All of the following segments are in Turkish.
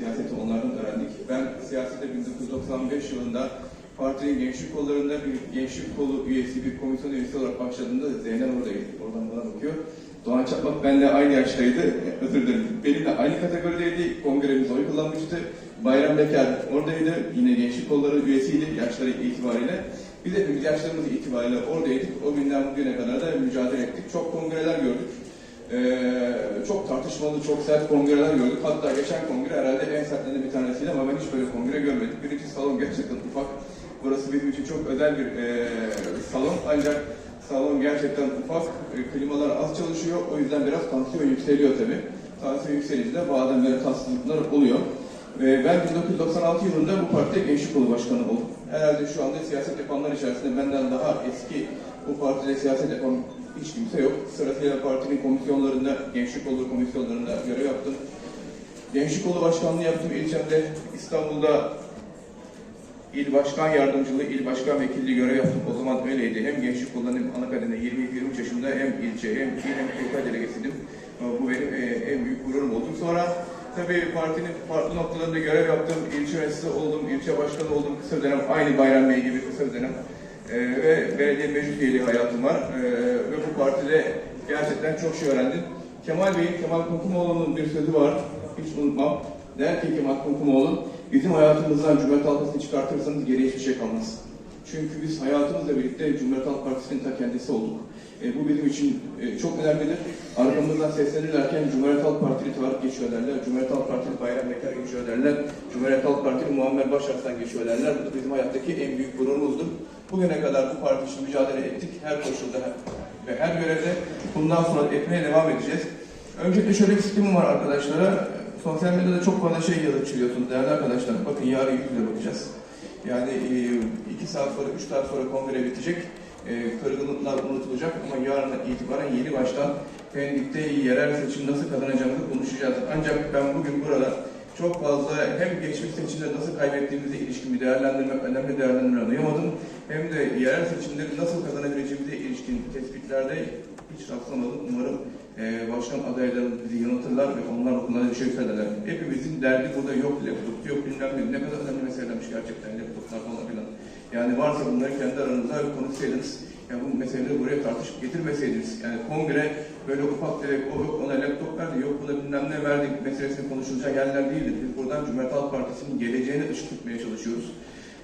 siyaseti onlardan öğrendik. Ben siyasete 1995 yılında partinin gençlik kollarında bir gençlik kolu üyesi, bir komisyon üyesi olarak başladığımda Zeynep oradaydı. Oradan bana bakıyor. Doğan Çakmak benimle aynı yaştaydı. Özür dilerim. Benimle aynı kategorideydi. Kongremiz oy kullanmıştı. Bayram Beker oradaydı. Yine gençlik kolları üyesiydi yaşları itibariyle. Biz hepimiz yaşlarımız itibariyle oradaydık. O günden bugüne kadar da mücadele ettik. Çok kongreler gördük. Ee, çok tartışmalı, çok sert kongreler gördük. Hatta geçen kongre herhalde en sertlerinden bir tanesiydi ama ben hiç böyle kongre görmedim. Birinci salon gerçekten ufak. Burası bizim için çok özel bir e, salon ancak salon gerçekten ufak. E, klimalar az çalışıyor. O yüzden biraz tansiyon yükseliyor tabii. Tansiyon yükselince bazen böyle tatsızlıklar oluyor. E, ben 1996 yılında bu partide gençlik kolu başkanı oldum. Herhalde şu anda siyaset yapanlar içerisinde benden daha eski bu partide siyaset yapan hiç kimse yok. Sırasıyla partinin komisyonlarında, gençlik kolu komisyonlarında görev yaptım. Gençlik kolu başkanlığı yaptım ilçemde. İstanbul'da il başkan yardımcılığı, il başkan vekilliği görev yaptım. O zaman öyleydi. Hem gençlik kolundan hem ana kademe 22-23 yaşında hem ilçe hem il hem TK delegesiydim. Bu benim e, en büyük gururum oldu. Sonra tabii partinin farklı noktalarında görev yaptım. İlçe yöneticisi oldum, ilçe başkanı oldum kısa dönem. Aynı Bayram Bey gibi kısa dönem. Ee, ve belediye meclis üyeliği hayatım var. Ee, ve bu partide gerçekten çok şey öğrendim. Kemal Bey, Kemal Kunkumoğlu'nun bir sözü var. Hiç unutmam. Der ki Kemal Kunkumoğlu, bizim hayatımızdan Cumhuriyet Halk Partisi'ni çıkartırsanız geriye hiçbir şey kalmaz. Çünkü biz hayatımızla birlikte Cumhuriyet Halk Partisi'nin ta kendisi olduk. E, bu bizim için e, çok önemlidir. Arkamızdan seslenirlerken Cumhuriyet Halk Partili Tarık geçiyor derler. Cumhuriyet Halk Partili Bayram Bekar geçiyor derler. Cumhuriyet Halk Partili Muammer Başarslan geçiyor derler. Bu bizim hayattaki en büyük gururumuzdur. Bugüne kadar bu parti için mücadele ettik. Her koşulda ve her görevde bundan sonra etmeye devam edeceğiz. Öncelikle şöyle bir sistemim var arkadaşlara. Sosyal medyada çok fazla şey yazıp çiziyorsunuz değerli arkadaşlar. Bakın yarın yüz yüze bakacağız. Yani e, iki saat sonra, üç saat sonra kongre bitecek. E, kırgınlıklar unutulacak ama yarın itibaren yeni baştan Pendik'te yerel seçim nasıl kazanacağımızı konuşacağız. Ancak ben bugün burada çok fazla hem geçmiş seçimde nasıl kaybettiğimize ilişkin bir değerlendirme, önemli değerlendirme duyamadım. Hem de yerel seçimleri nasıl kazanabileceğimize ilişkin tespitlerde hiç rastlamadım. Umarım e, başkan adayları bizi yanıltırlar ve onlar konuda bir şey söylerler. Hepimizin derdi burada yok laptop, yok bilmem ne, ne kadar önemli meselelermiş gerçekten laptoplar falan filan. Yani varsa bunları kendi aranızda konuşsaydınız, ya bu meseleleri buraya tartışıp getirmeseydiniz. Yani kongre böyle ufak tefek, o yok ona laptop verdi, yok buna bilmem ne verdik meselesini konuşulacak yerler değildir. Biz buradan Cumhuriyet Halk Partisi'nin geleceğine ışık tutmaya çalışıyoruz.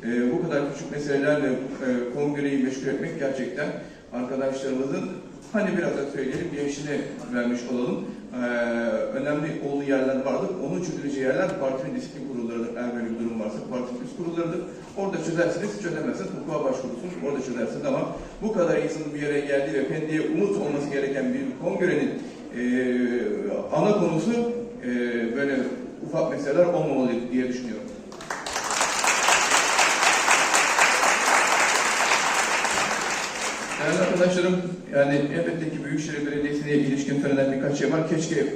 Ee, bu kadar küçük meselelerle e, kongreyi meşgul etmek gerçekten arkadaşlarımızın hani biraz da söyleyelim gençliğine vermiş olalım. Ee, önemli olduğu yerler vardır. Onun çözüleceği yerler partinin disiplin kurullarıdır. Eğer böyle bir durum varsa partinin üst kurullarıdır. Orada çözersiniz, çözemezsiniz. Hukuka başvurursunuz, orada çözersiniz ama bu kadar insanın bir yere geldiği ve Pendik'e umut olması gereken bir kongrenin e, ana konusu e, böyle ufak meseleler olmamalı diye düşünüyorum. Değerli arkadaşlarım, yani elbette ki Büyükşehir Belediyesi'ne ilişkin söylenen birkaç şey var. Keşke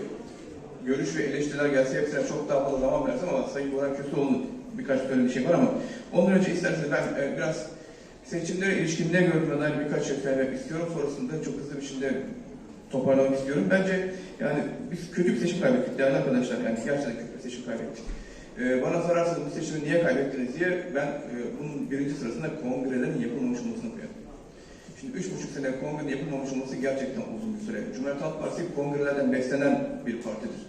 görüş ve eleştiriler gelse hepsine çok daha fazla zaman versem ama Sayın Burhan Köseoğlu'nun birkaç söylediği şey var ama ondan önce isterseniz ben e, biraz seçimlere ilişkin ne gördüğüme dair birkaç şey söylemek istiyorum. Sonrasında çok hızlı bir şekilde toparlamak istiyorum. Bence yani biz kötü bir seçim kaybettik değerli arkadaşlar. Yani gerçekten kötü bir seçim kaybettik. Ee, bana sorarsanız bu seçimi niye kaybettiniz diye ben e, bunun birinci sırasında kongrelerin yapılmamış olmasını koyarım. Şimdi üç buçuk sene kongrenin yapılmamış olması gerçekten uzun bir süre. Cumhuriyet Halk Partisi kongrelerden beslenen bir partidir.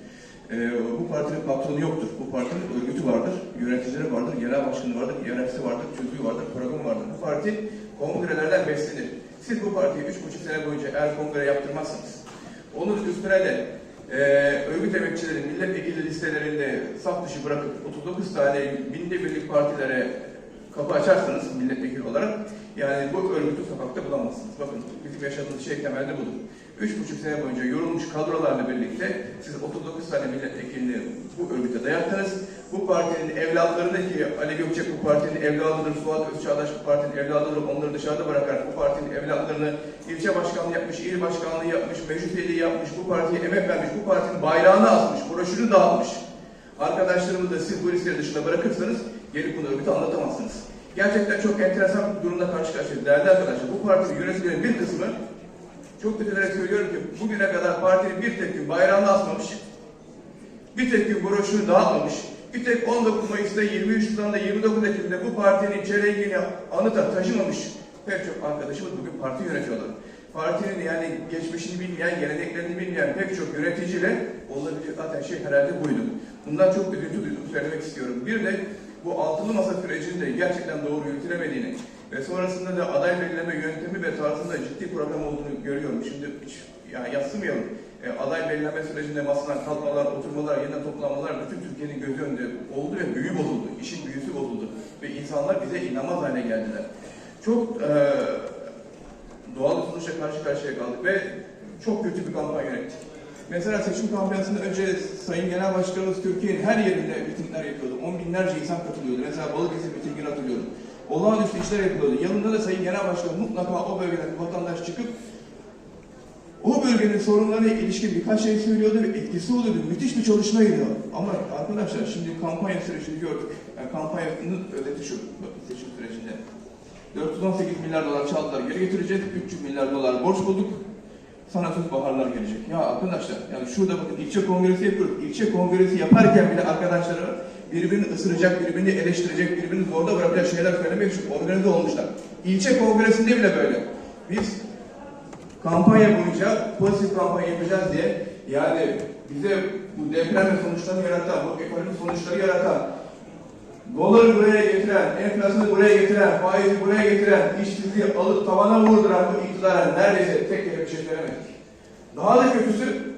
Ee, bu partinin patronu yoktur. Bu partinin örgütü vardır, yöneticileri vardır, genel başkanı vardır, yöneticisi vardır, çözüğü vardır, programı vardır. Bu parti kongrelerden beslenir. Siz bu partiyi üç buçuk sene boyunca eğer kongre yaptırmazsanız, onun üstüne de e, örgüt emekçilerin milletvekili listelerinde saf dışı bırakıp 39 tane binde birlik partilere kapı açarsanız milletvekili olarak yani bu örgütü sokakta bulamazsınız. Bakın bizim yaşadığımız şey temelde budur. Üç buçuk sene boyunca yorulmuş kadrolarla birlikte siz 39 tane milletvekilini bu örgüte dayattınız. Bu partinin evlatlarını ki Ali Gökçek bu partinin evladıdır, Fuat Özçağdaş bu partinin evladıdır, onları dışarıda bırakar. Bu partinin evlatlarını ilçe başkanlığı yapmış, il başkanlığı yapmış, meclis üyeliği yapmış, bu partiye emek vermiş, bu partinin bayrağını asmış, broşürü dağıtmış. Arkadaşlarımızı da siz bu listeleri dışında bırakırsanız gelip bunu örgüte anlatamazsınız. Gerçekten çok enteresan bir durumda karşı karşıyayız. Değerli arkadaşlar, bu partinin yöneticilerin bir kısmı çok üzülerek söylüyorum ki bugüne kadar partinin bir tek gün bayrağını asmamış, bir tek gün broşürü dağıtmamış, Bir tek 19 Mayıs'ta, 23 Nisan'da, 29 Ekim'de bu partinin çeyreğini anıta taşımamış pek çok arkadaşımız bugün parti yönetiyorlar. Partinin yani geçmişini bilmeyen, geleneklerini bilmeyen pek çok yöneticiyle olabilecek zaten şey herhalde buydu. Bundan çok üzüntü duydum söylemek istiyorum. Bir de bu altılı masa sürecinde gerçekten doğru yürütülemediğini ve sonrasında da aday belirleme yöntemi ve tarzında ciddi problem olduğunu görüyorum. Şimdi hiç yani yatsımayalım. E, aday belirleme sürecinde masadan kalkmalar, oturmalar, yeniden toplanmalar bütün Türkiye'nin gözü önünde oldu ve büyü bozuldu. İşin büyüsü bozuldu. Ve insanlar bize inanmaz hale geldiler. Çok e, doğal sonuçla karşı karşıya kaldık ve çok kötü bir kampanya yönettik. Mesela seçim kampanyasından önce Sayın Genel Başkanımız Türkiye'nin her yerinde mitingler yapıyordu. On binlerce insan katılıyordu. Mesela Balıkesir mitingini hatırlıyorum. Olağanüstü işler yapılıyordu. Yanında da Sayın Genel Başkan mutlaka o bölgeden vatandaş çıkıp o bölgenin sorunlarına ilişkin birkaç şey söylüyordu ve etkisi oluyordu. Müthiş bir çalışmaydı. Ama arkadaşlar şimdi kampanya sürecini gördük. Yani kampanyanın özeti şu seçim sürecinde. 418 milyar dolar çaldılar geri getireceğiz. 300 milyar dolar borç bulduk. Sana söz baharlar gelecek. Ya arkadaşlar yani şurada bakın ilçe kongresi yapıyoruz. İlçe kongresi yaparken bile arkadaşları birbirini ısıracak, birbirini eleştirecek, birbirini zorda bırakacak şeyler söylemek için organize olmuşlar. İlçe kongresinde bile böyle. Biz kampanya boyunca pozitif kampanya yapacağız diye yani bize bu deprem sonuçlarını yaratan, bu ekonomik sonuçları yaratan, doları buraya getiren, enflasyonu buraya getiren, faizi buraya getiren, işsizliği alıp tavana vurduran bu iktidara neredeyse tek kere bir şey söylemedik. Daha da kötüsü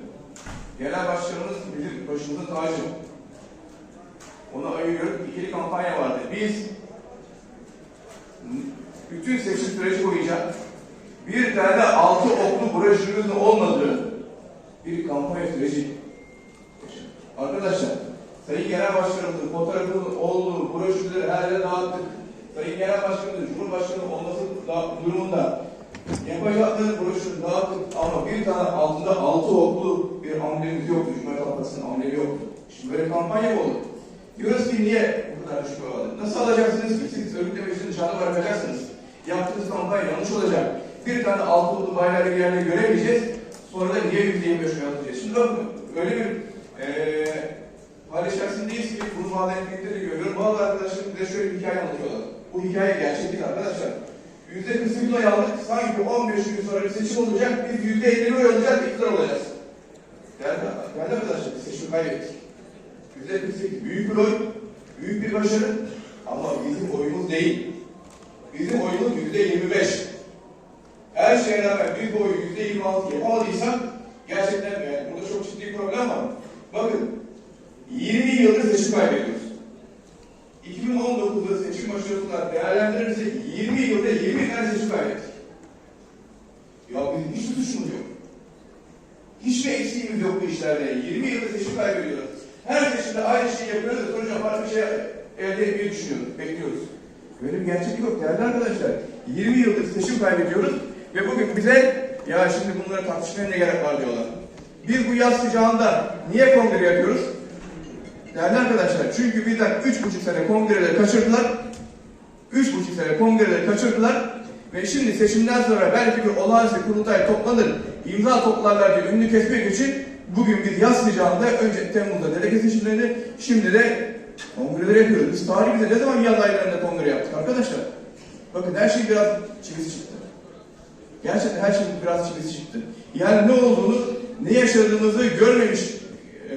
genel başkanımız bizim başımızın tacı. Ona ayırıyorum. İkili kampanya vardı. Biz bütün seçim süreci boyunca bir tane altı oklu broşürümüzün olmadığı bir kampanya süreci. Arkadaşlar, Sayın Genel Başkanımızın fotoğrafının olduğu broşürleri her yere dağıttık. Sayın Genel Başkanımızın Cumhurbaşkanı olması da- durumunda yapacakları broşürü dağıttık ama bir tane altında altı oklu bir amblemimiz yoktu. Cumhuriyet Halk Partisi'nin amblemi yoktu. Şimdi böyle kampanya olur? Diyoruz ki niye bu kadar oy aldı? Nasıl alacaksınız ki siz örgütlemesini dışarıda bırakacaksınız? Yaptığınız kampanya yanlış olacak. Bir tane altı oklu bayrağı bir yerde göremeyeceğiz. Sonra da niye yüzde yirmi beş oy? Şimdi bakın öyle bir eee hal içerisindeyiz ki bunu bağlayan de görüyorum. Bazı arkadaşlarım bize şöyle bir hikaye anlatıyorlar. Bu hikaye gerçek değil arkadaşlar. Yüzde 48 oy aldık. Sanki 15 gün sonra bir seçim olacak. Biz yüzde 50 oy alacağız, iktidar olacağız. Değerli, değerli arkadaşlar, biz seçimi kaybettik. Yüzde 48 büyük bir oy, büyük bir başarı ama bizim oyumuz değil. Bizim oyumuz yüzde 25. Her şeye rağmen bu oyu yüzde 26 yapamadıysak gerçekten yani burada çok ciddi problem var. Bakın 20 yıldır seçim kaybediyoruz. 2019'da seçim başarısına değerlendirirsek 20 yılda 20 tane seçim kaybettik. Ya bizim hiç mi suçumuz yok? Hiç mi eksiğimiz yok bu işlerde? 20 yılda seçim kaybediyoruz. Her seçimde aynı şeyi yapıyoruz da sonuçta farklı bir şey elde etmeyi düşünüyoruz, bekliyoruz. Böyle bir gerçek yok değerli arkadaşlar. 20 yıldır seçim kaybediyoruz ve bugün bize ya şimdi bunları tartışmaya ne gerek var diyorlar. Biz bu yaz sıcağında niye kongre yapıyoruz? Değerli arkadaşlar çünkü bizden üç buçuk sene kongreleri kaçırdılar. Üç buçuk sene kongreleri kaçırdılar. Ve şimdi seçimden sonra belki bir olağanüstü kurultay toplanır, imza toplarlar diye önünü kesmek için bugün biz yaz sıcağında önce Temmuz'da delege seçimlerini, şimdi de kongreleri yapıyoruz. Biz tarihimizde ne zaman yaz aylarında kongre yaptık arkadaşlar? Bakın her şey biraz çivisi çıktı. Gerçekten her şey biraz çivisi çıktı. Yani ne olduğunu, ne yaşadığımızı görmemiş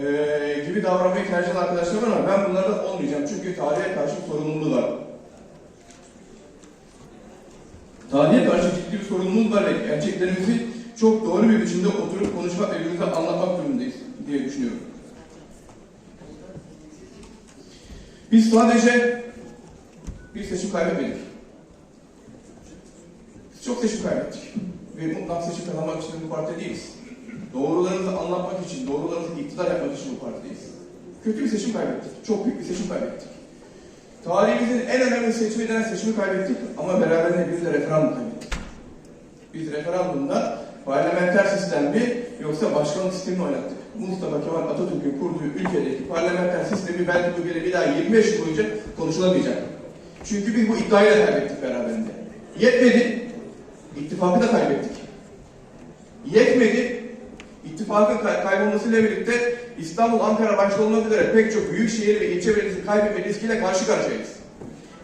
eee, gibi davranmayı tercih eden arkadaşlar var ama ben bunlardan olmayacağım. Çünkü tarihe karşı sorumluluğu. Tarihe karşı ciddi bir sorumluluğumuz var ve gerçeklerimizi çok doğru bir biçimde oturup konuşmak ve birbirimize anlatmak durumundayız diye düşünüyorum. Biz sadece bir seçim kaybetmedik. Biz çok seçim kaybettik. Ve bundan seçim kazanmak için bu parti değiliz. Doğrularımızı anlatmak için, doğrularımızı iktidar yapmak için bu partideyiz. Kötü bir seçim kaybettik. Çok büyük bir seçim kaybettik. Tarihimizin en önemli seçimi denen seçimi kaybettik ama beraberinde biz de referandum kaybettik. Biz referandumda parlamenter sistem mi yoksa başkanlık sistemini oynattık. Mustafa Kemal Atatürk'ün kurduğu ülkedeki parlamenter sistemi belki bu ülkede bir daha 25 yıl boyunca konuşulamayacak. Çünkü biz bu iddiayı da kaybettik beraberinde. Yetmedi, ittifakı da kaybettik. Yetmedi, ittifak İttifakın kay- kaybolmasıyla birlikte İstanbul, Ankara başta olmak üzere pek çok büyük şehir ve ilçe belediyesi kaybetme riskiyle karşı karşıyayız.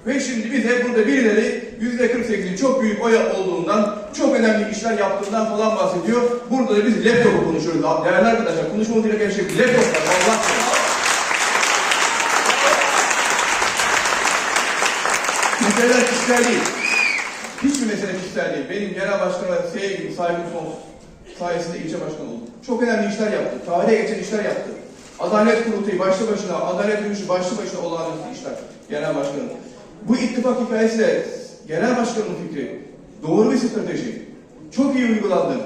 Ve şimdi bize burada birileri %48'in çok büyük oya olduğundan, çok önemli işler yaptığından falan bahsediyor. Burada da biz laptopu konuşuyoruz. Değerli arkadaşlar konuşmamız gereken şey laptoplar. Allah. Meseleler kişisel değil. Hiçbir mesele kişisel değil. Benim genel başkanıma sevgim, saygım sonsuz. Sayesinde ilçe başkanı oldum. Çok önemli işler yaptı. Tarihe geçen işler yaptı. Adalet kurultayı başlı başına, adalet yürüyüşü başlı başına olağanüstü işler. Genel başkanım. Bu ittifak hikayesi de genel başkanın fikri. Doğru bir strateji. Çok iyi uygulandı.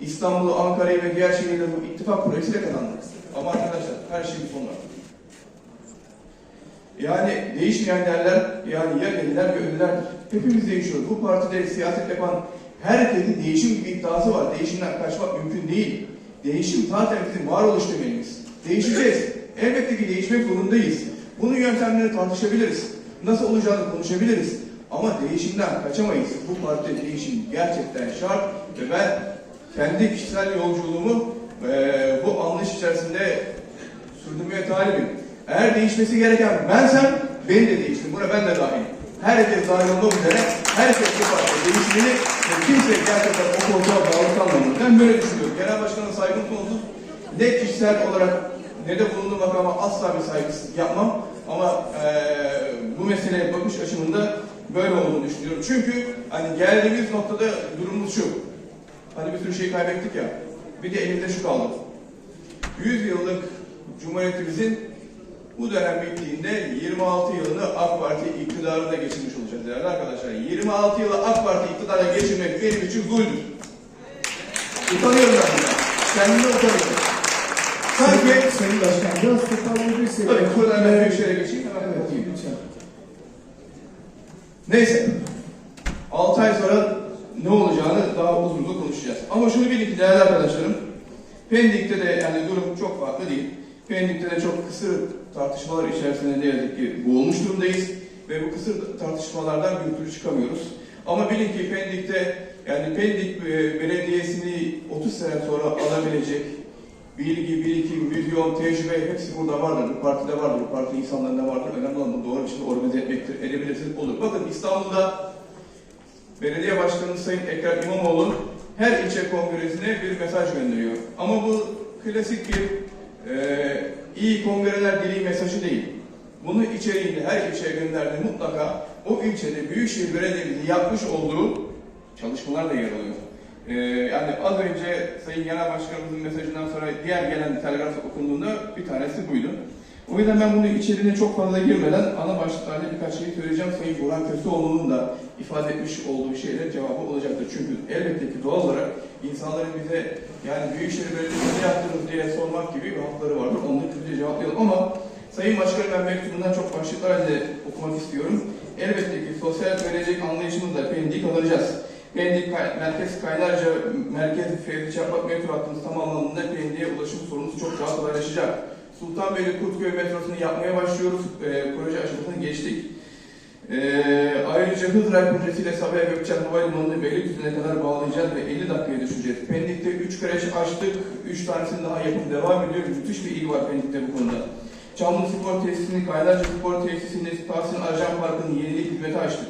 İstanbul'u, Ankara'yı ve diğer şehirleri bu ittifak projesiyle kazandık. Ama arkadaşlar her şeyin sonu var. Yani değişmeyen değerler, yani ya gelirler ya ölülerdir. Hepimiz değişiyoruz. Bu partide siyaset yapan herkesin değişim gibi iddiası var. Değişimden kaçmak mümkün değil. Değişim zaten bizim varoluş temelimiz. Değişeceğiz. Elbette ki değişmek zorundayız. Bunun yöntemlerini tartışabiliriz. Nasıl olacağını konuşabiliriz. Ama değişimden kaçamayız. Bu partide değişim gerçekten şart ve ben kendi kişisel yolculuğumu eee, bu anlayış içerisinde sürdürmeye talibim. Eğer değişmesi gereken bensem beni de değiştir. Buna ben de dahil. Herkes dahil olmak üzere herkes bu parça değişimini ve kimse gerçekten o koltuğa bağlı kalmamalı. Ben böyle düşünüyorum. Genel başkanın saygım sonsuz. Ne kişisel olarak ne de bulunduğum makama asla bir saygısızlık yapmam. Ama eee, bu meseleye bakış açımında böyle olduğunu düşünüyorum. Çünkü hani geldiğimiz noktada durumumuz şu. Hani bir sürü şey kaybettik ya. Bir de elimde şu kaldı. 100 yıllık Cumhuriyetimizin bu dönem bittiğinde 26 yılını AK Parti iktidarına geçirmiş olacağız değerli arkadaşlar. 26 yılı AK Parti iktidara geçirmek benim için zulmdür. Utanıyorum ben bundan. Kendimden utanıyorum. Sanki... Sayın, Başkan biraz toparlayabilirsek. Tabii buradan ben bir şöyle geçeyim. Hemen Evet, kapatayım. lütfen. Neyse. 6 ay sonra ne olacağını daha uzun uzun konuşacağız. Ama şunu bilin ki değerli arkadaşlarım, Pendik'te de yani durum çok farklı değil. Pendik'te de çok kısır tartışmalar içerisinde ne yazık ki boğulmuş durumdayız. Ve bu kısır tartışmalardan bir türlü çıkamıyoruz. Ama bilin ki Pendik'te yani Pendik e, Belediyesi'ni 30 sene sonra alabilecek bilgi, birikim, vizyon, tecrübe hepsi burada vardır. Bu partide vardır, bu parti insanlarında vardır. Önemli olan doğru biçimde organize etmektir. Edebilirsiniz, olur. Bakın İstanbul'da Belediye Başkanı Sayın Ekrem İmamoğlu her ilçe kongresine bir mesaj gönderiyor. Ama bu klasik bir e, iyi kongreler dileği mesajı değil. Bunu içeriğinde her ilçeye gönderdiği mutlaka o ilçede Büyükşehir Belediye'mizin yapmış olduğu çalışmalar da yer alıyor. Ee, yani az önce Sayın Genel Başkanımızın mesajından sonra diğer gelen telgraf okunduğunda bir tanesi buydu. O yüzden ben bunun içeriğine çok fazla girmeden ana başlıklarda birkaç şey söyleyeceğim. Sayın Burhan Köseoğlu'nun da ifade etmiş olduğu şeyler cevabı olacaktır. Çünkü elbette ki doğal olarak insanların bize yani Büyükşehir Belediyesi'ne ne yaptınız diye sormak gibi bir hakları vardır. Onları kısaca cevaplayalım ama Sayın Başkanım ben mektubundan çok başlıklar halinde okumak istiyorum. Elbette ki sosyal gelecek anlayışımızla Pendik'i kazanacağız. Pendik Merkez Kaynarca Merkez Fevzi Çarpmak metro hattımız tamamlandığında Pendik'e ulaşım sorunumuz çok daha kolaylaşacak. Sultanbeyli Kurtköy metrosunu yapmaya başlıyoruz. Ee, proje aşamasını geçtik. Ee, ayrıca Hızray projesiyle Sabiha Gökçen Havalimanı'nı Beylikdüzü'ne kadar bağlayacağız ve 50 dakikaya düşüreceğiz. Pendik'te 3 kreş açtık, 3 tanesinin daha yapım devam ediyor. Müthiş bir ilgi var Pendik'te bu konuda. Çamlı Spor Tesisini, Kaynarca Spor Tesisini, Tahsin Arcan Parkı'nın yenilik hizmeti açtık.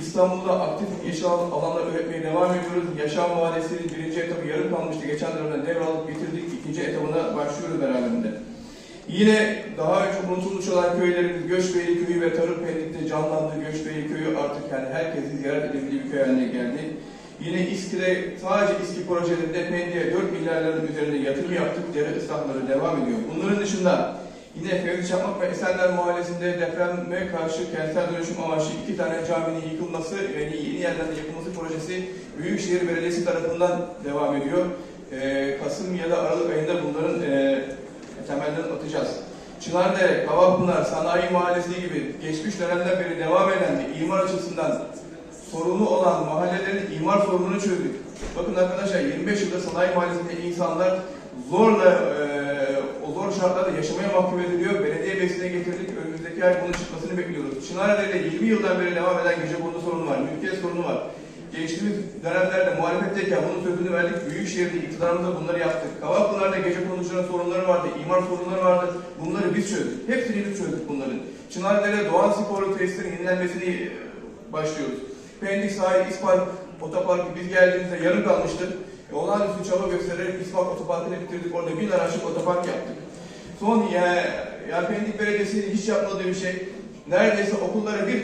İstanbul'da aktif yeşil alan- alanlar üretmeye devam ediyoruz. Yaşam Mahallesi'nin birinci etabı yarım kalmıştı. Geçen dönemde devraldık, bitirdik. İkinci etabına başlıyoruz beraberinde. Yine daha önce unutulmuş olan köylerimiz Göçbeyli Köyü ve Tarım Pendik'te canlandı. Göçbeyli Köyü artık yani herkesin ziyaret edebildiği bir köy haline geldi. Yine İSKİ'de sadece İSKİ projelerinde Pendik'e 4 milyarların üzerinde yatırım yaptık. Dere ıslahları devam ediyor. Bunların dışında yine Fevzi Çakmak ve Esenler Mahallesi'nde depreme karşı kentsel dönüşüm amaçlı iki tane caminin yıkılması ve yeni yerlerde yapılması projesi Büyükşehir Belediyesi tarafından devam ediyor. Ee, Kasım ya da Aralık ayında bunların e, temelden atacağız. Çınardere, Kavakpınar, Sanayi Mahallesi gibi geçmiş dönemden beri devam eden ve imar açısından sorunu olan mahallelerin imar sorununu çözdük. Bakın arkadaşlar 25 yılda Sanayi Mahallesi'nde insanlar zorla eee, o zor şartlarda yaşamaya mahkum ediliyor. Belediye meclisine getirdik. Önümüzdeki ay bunun çıkmasını bekliyoruz. Çınardere'de 20 yıldan beri devam eden gece sorunu var. Mülkiyet sorunu var. Geçtiğimiz dönemlerde muhalefetteyken bunun sözünü verdik. Büyükşehir'de iktidarımızda bunları yaptık. Kavakpınar'da gece konducunun sorunları vardı, imar sorunları vardı. Bunları biz çözdük. Hepsini biz çözdük bunların. Çınardere'de Doğan Spor'un tesisinin yenilenmesini e, başlıyoruz. Pendik sahil İspark otoparkı biz geldiğimizde yarım kalmıştı. E, olağanüstü çaba göstererek İspark otoparkını bitirdik. Orada bin araçlık otopark yaptık. Son ya, ya Pendik Belediyesi'nin hiç yapmadığı bir şey. Neredeyse okullara bir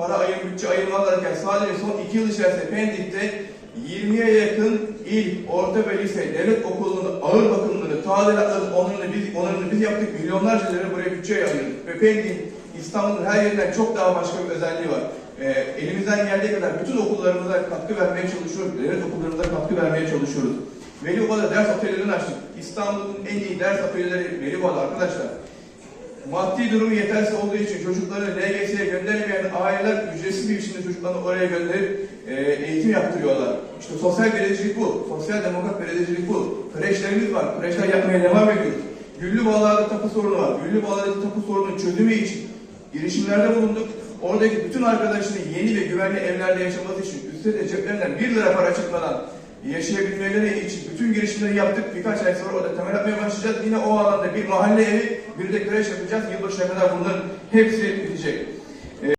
para ayır, bütçe ayırmalarken sadece son iki yıl içerisinde Pendik'te 20'ye yakın il, orta ve lise, devlet okulunun ağır bakımları, tadilatları, onarını biz, onarını biz yaptık. Milyonlarca lira buraya bütçe ayırdık. Ve Pendik İstanbul'un her yerinden çok daha başka bir özelliği var. Ee, elimizden geldiği kadar bütün okullarımıza katkı vermeye çalışıyoruz. Devlet okullarımıza katkı vermeye çalışıyoruz. Velioba'da ders atölyelerini açtık. İstanbul'un en iyi ders atölyeleri Velioba'da arkadaşlar. Maddi durumu yetersiz olduğu için çocukları LGS'ye gönderemeyen aileler ücretsiz bir biçimde çocuklarını oraya gönderip e, eğitim yaptırıyorlar. İşte sosyal belediyecilik bu, sosyal demokrat belediyecilik bu. Kreşlerimiz var, kreşler yapmaya devam ediyoruz. Güllü Bağlar'da tapu sorunu var. Güllü Bağlar'daki tapu sorunun çözümü için girişimlerde bulunduk. Oradaki bütün arkadaşının yeni ve güvenli evlerde yaşaması için üstelik de ceplerinden 1 lira para çıkmadan yaşayabilmeleri için bütün girişimleri yaptık. Birkaç ay sonra orada temel atmaya başlayacağız. Yine o alanda bir mahalle evi, bir de kreş yapacağız. Yılbaşına kadar bunların hepsi bitecek.